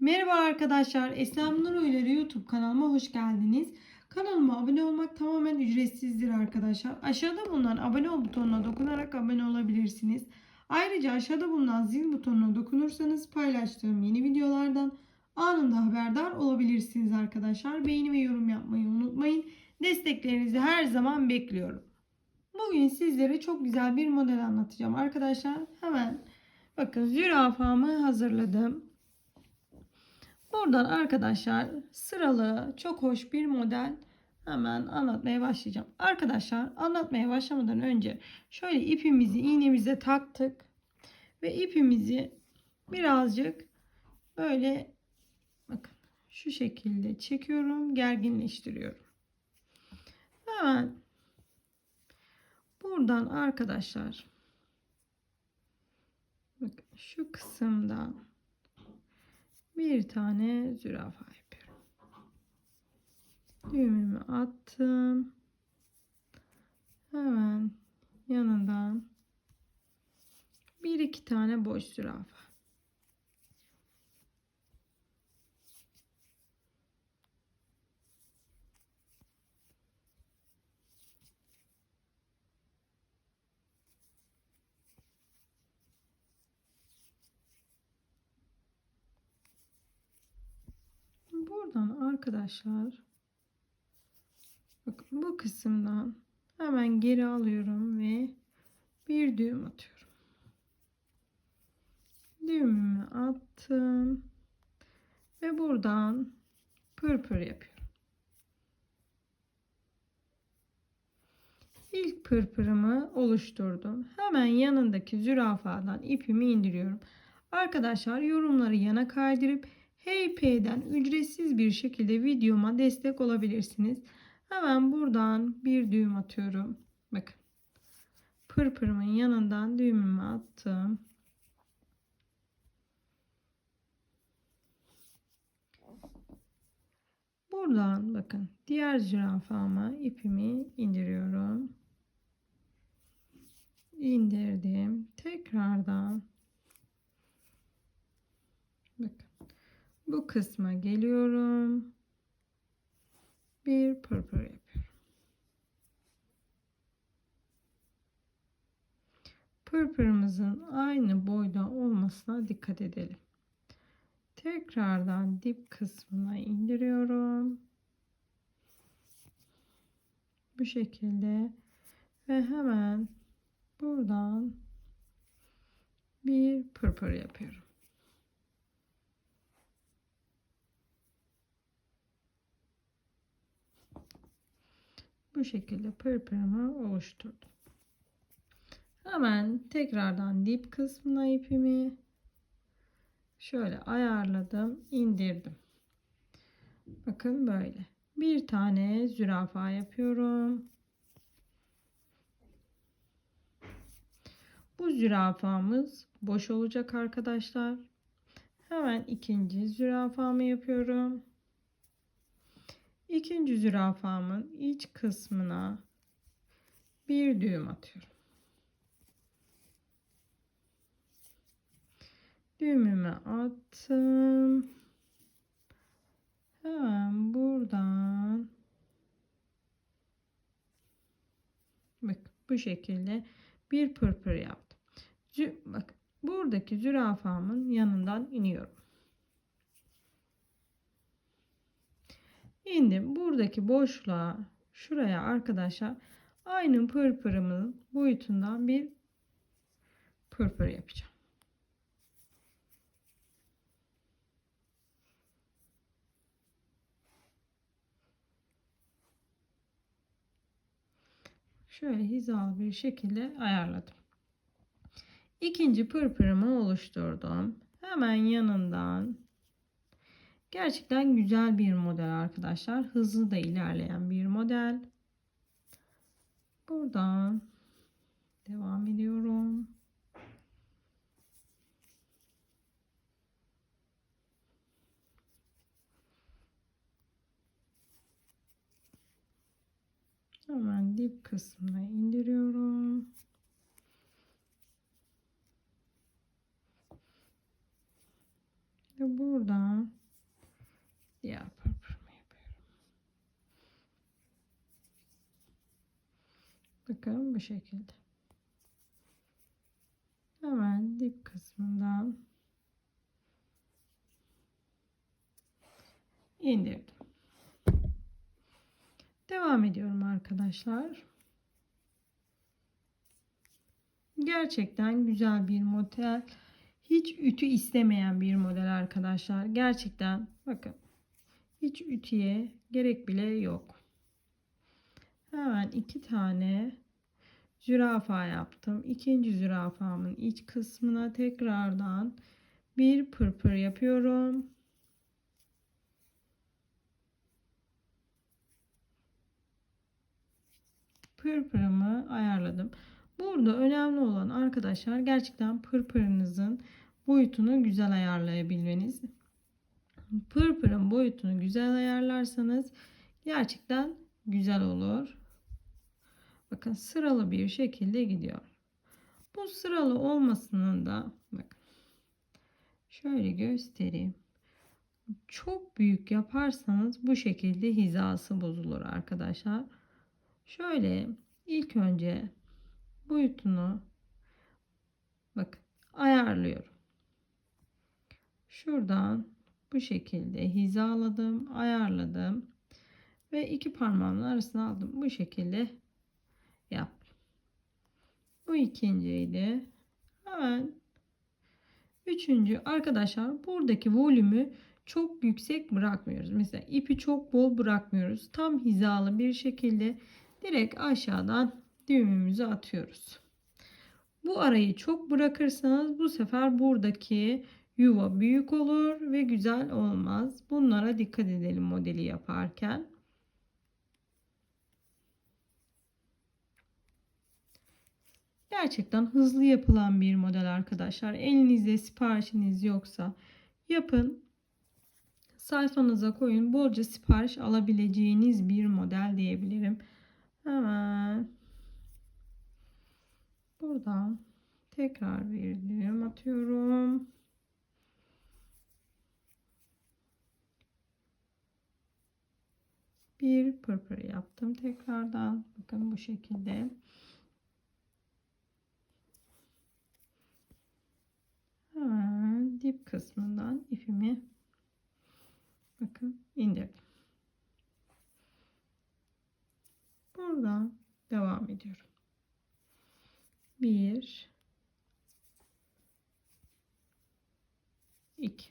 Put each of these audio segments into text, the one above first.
Merhaba arkadaşlar. Eslem Nur Oyları YouTube kanalıma hoş geldiniz. Kanalıma abone olmak tamamen ücretsizdir arkadaşlar. Aşağıda bulunan abone ol butonuna dokunarak abone olabilirsiniz. Ayrıca aşağıda bulunan zil butonuna dokunursanız paylaştığım yeni videolardan anında haberdar olabilirsiniz arkadaşlar. Beğeni ve yorum yapmayı unutmayın. Desteklerinizi her zaman bekliyorum. Bugün sizlere çok güzel bir model anlatacağım arkadaşlar. Hemen bakın zürafamı hazırladım. Buradan arkadaşlar sıralı çok hoş bir model hemen anlatmaya başlayacağım. Arkadaşlar anlatmaya başlamadan önce şöyle ipimizi iğnemize taktık ve ipimizi birazcık böyle bakın şu şekilde çekiyorum, gerginleştiriyorum. Hemen buradan arkadaşlar bakın şu kısımdan bir tane zürafa yapıyorum. Düğümümü attım. Hemen yanından bir iki tane boş zürafa. Buradan arkadaşlar bakın bu kısımdan hemen geri alıyorum ve bir düğüm atıyorum. Düğümümü attım ve buradan pırpır yapıyorum. İlk pırpırımı oluşturdum. Hemen yanındaki zürafadan ipimi indiriyorum. Arkadaşlar yorumları yana kaydırıp HeyP'den ücretsiz bir şekilde videoma destek olabilirsiniz. Hemen buradan bir düğüm atıyorum. Bakın. Pırpırımın yanından düğümümü attım. Buradan bakın diğer zürafama ipimi indiriyorum. İndirdim. Tekrardan bakın bu kısma geliyorum. Bir pırpır yapıyorum. Pırpırımızın aynı boyda olmasına dikkat edelim. Tekrardan dip kısmına indiriyorum. Bu şekilde ve hemen buradan bir pırpır yapıyorum. Bu şekilde pırpırımı oluşturdum. Hemen tekrardan dip kısmına ipimi şöyle ayarladım, indirdim. Bakın böyle. Bir tane zürafa yapıyorum. Bu zürafamız boş olacak arkadaşlar. Hemen ikinci zürafamı yapıyorum. İkinci zürafamın iç kısmına bir düğüm atıyorum. Düğümümü attım. Hemen buradan bak bu şekilde bir pırpır yaptım. Bak buradaki zürafamın yanından iniyorum. İndim. Buradaki boşluğa şuraya arkadaşlar aynı pırpırımın boyutundan bir pırpır yapacağım. Şöyle hizalı bir şekilde ayarladım. İkinci pırpırımı oluşturdum. Hemen yanından Gerçekten güzel bir model arkadaşlar. Hızlı da ilerleyen bir model. Buradan devam ediyorum. Hemen dip kısmına indiriyorum. Ve buradan Bakın bu şekilde. Hemen dip kısmından indirdim. Devam ediyorum arkadaşlar. Gerçekten güzel bir model. Hiç ütü istemeyen bir model arkadaşlar. Gerçekten bakın. Hiç ütüye gerek bile yok. Hemen iki tane zürafa yaptım. İkinci zürafamın iç kısmına tekrardan bir pırpır yapıyorum. Pırpırımı ayarladım. Burada önemli olan arkadaşlar gerçekten pırpırınızın boyutunu güzel ayarlayabilmeniz. Pırpırın boyutunu güzel ayarlarsanız gerçekten güzel olur. Bakın sıralı bir şekilde gidiyor. Bu sıralı olmasının da bakın şöyle göstereyim. Çok büyük yaparsanız bu şekilde hizası bozulur arkadaşlar. Şöyle ilk önce boyutunu bakın ayarlıyorum. Şuradan bu şekilde hizaladım, ayarladım ve iki parmağımın arasına aldım. Bu şekilde yaptım. Bu ikinciydi. Hemen üçüncü arkadaşlar buradaki volümü çok yüksek bırakmıyoruz. Mesela ipi çok bol bırakmıyoruz. Tam hizalı bir şekilde direkt aşağıdan düğümümüzü atıyoruz. Bu arayı çok bırakırsanız bu sefer buradaki yuva büyük olur ve güzel olmaz. Bunlara dikkat edelim modeli yaparken. Gerçekten hızlı yapılan bir model arkadaşlar. Elinizde siparişiniz yoksa yapın. Sayfanıza koyun. Bolca sipariş alabileceğiniz bir model diyebilirim. Hemen buradan tekrar düğüm atıyorum. Bir pırpır yaptım tekrardan. Bakın bu şekilde. Dip kısmından ipimi bakın indirdim. Buradan devam ediyorum. Bir, iki.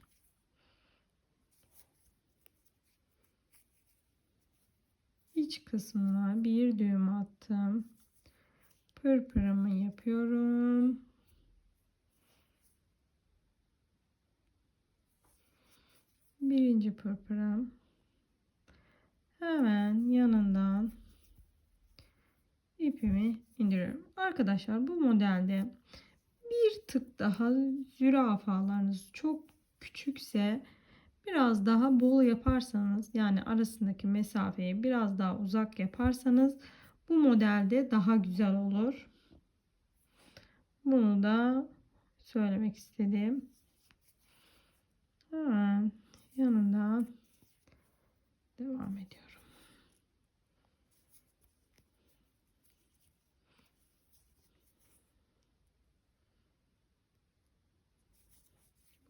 İç kısmına bir düğüm attım. Pırpırımı yapıyorum. Birinci pırpırım. Hemen yanından ipimi indiriyorum. Arkadaşlar bu modelde bir tık daha zürafalarınız çok küçükse biraz daha bol yaparsanız yani arasındaki mesafeyi biraz daha uzak yaparsanız bu modelde daha güzel olur. Bunu da söylemek istedim. Hemen yanından devam ediyorum.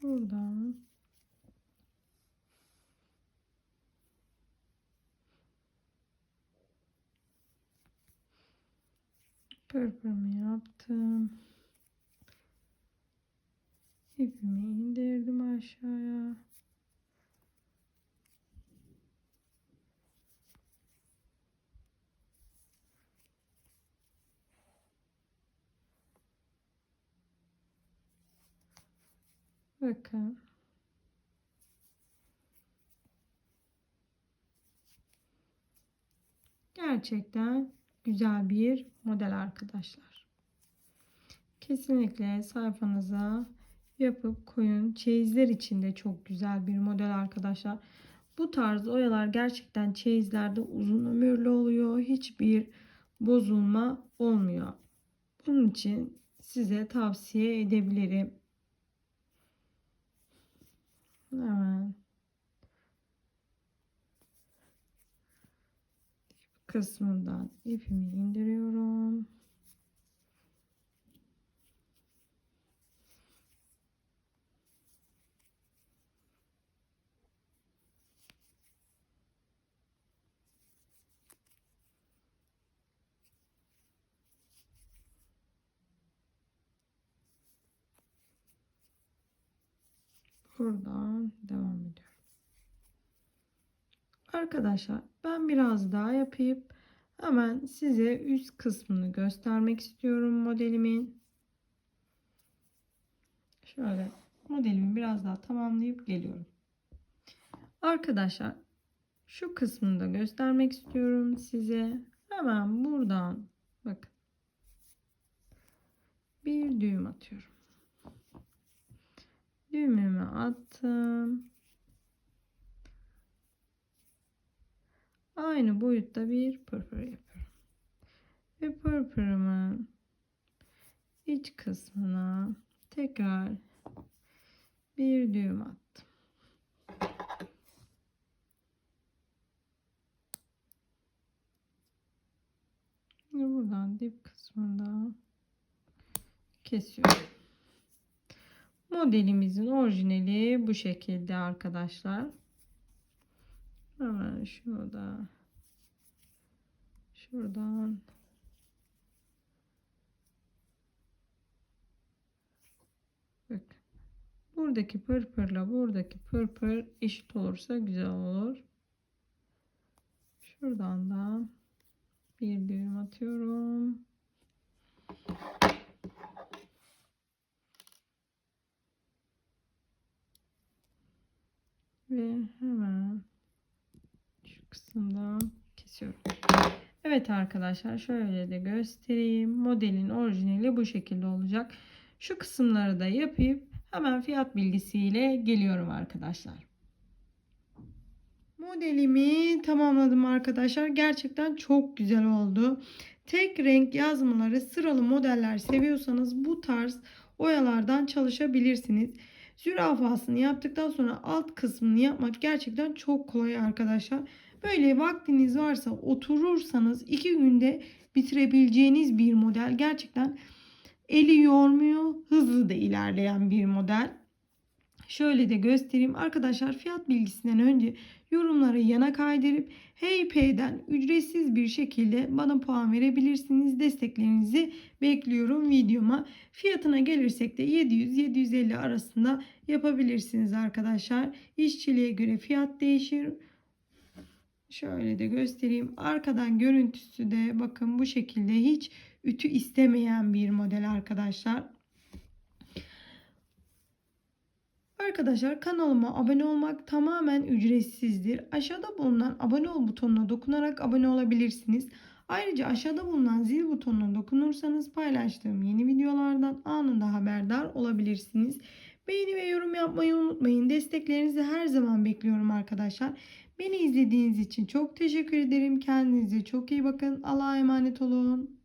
Buradan pırpırımı yaptım. İpimi indirdim aşağıya. Bakın. Gerçekten güzel bir model arkadaşlar. Kesinlikle sayfanıza yapıp koyun. Çeyizler için de çok güzel bir model arkadaşlar. Bu tarz oyalar gerçekten çeyizlerde uzun ömürlü oluyor. Hiçbir bozulma olmuyor. Bunun için size tavsiye edebilirim. Hemen kısmından ipimi indiriyorum. Buradan devam ediyorum. Arkadaşlar ben biraz daha yapıp hemen size üst kısmını göstermek istiyorum modelimin. Şöyle modelimi biraz daha tamamlayıp geliyorum. Arkadaşlar şu kısmını da göstermek istiyorum size. Hemen buradan bakın. Bir düğüm atıyorum. Düğümümü attım. Aynı boyutta bir pırpır yapıyorum. Ve pırpırımın iç kısmına tekrar bir düğüm attım. Ve buradan dip kısmında kesiyorum. Modelimizin orijinali bu şekilde arkadaşlar. Hemen şurada şuradan Bak. Buradaki pırpırla buradaki pırpır eşit olursa güzel olur. Şuradan da bir düğüm atıyorum. Ve hemen şu kısımdan kesiyorum. Evet arkadaşlar şöyle de göstereyim. Modelin orijinali bu şekilde olacak. Şu kısımları da yapıp hemen fiyat bilgisiyle geliyorum arkadaşlar. Modelimi tamamladım arkadaşlar. Gerçekten çok güzel oldu. Tek renk yazmaları sıralı modeller seviyorsanız bu tarz oyalardan çalışabilirsiniz. Zürafasını yaptıktan sonra alt kısmını yapmak gerçekten çok kolay arkadaşlar. Böyle vaktiniz varsa oturursanız iki günde bitirebileceğiniz bir model. Gerçekten eli yormuyor. Hızlı da ilerleyen bir model. Şöyle de göstereyim. Arkadaşlar fiyat bilgisinden önce yorumları yana kaydırıp HeyP'den ücretsiz bir şekilde bana puan verebilirsiniz. Desteklerinizi bekliyorum videoma. Fiyatına gelirsek de 700-750 arasında yapabilirsiniz arkadaşlar. İşçiliğe göre fiyat değişir. Şöyle de göstereyim. Arkadan görüntüsü de bakın bu şekilde hiç ütü istemeyen bir model arkadaşlar. Arkadaşlar kanalıma abone olmak tamamen ücretsizdir. Aşağıda bulunan abone ol butonuna dokunarak abone olabilirsiniz. Ayrıca aşağıda bulunan zil butonuna dokunursanız paylaştığım yeni videolardan anında haberdar olabilirsiniz. Beğeni ve yorum yapmayı unutmayın. Desteklerinizi her zaman bekliyorum arkadaşlar. Beni izlediğiniz için çok teşekkür ederim. Kendinize çok iyi bakın. Allah'a emanet olun.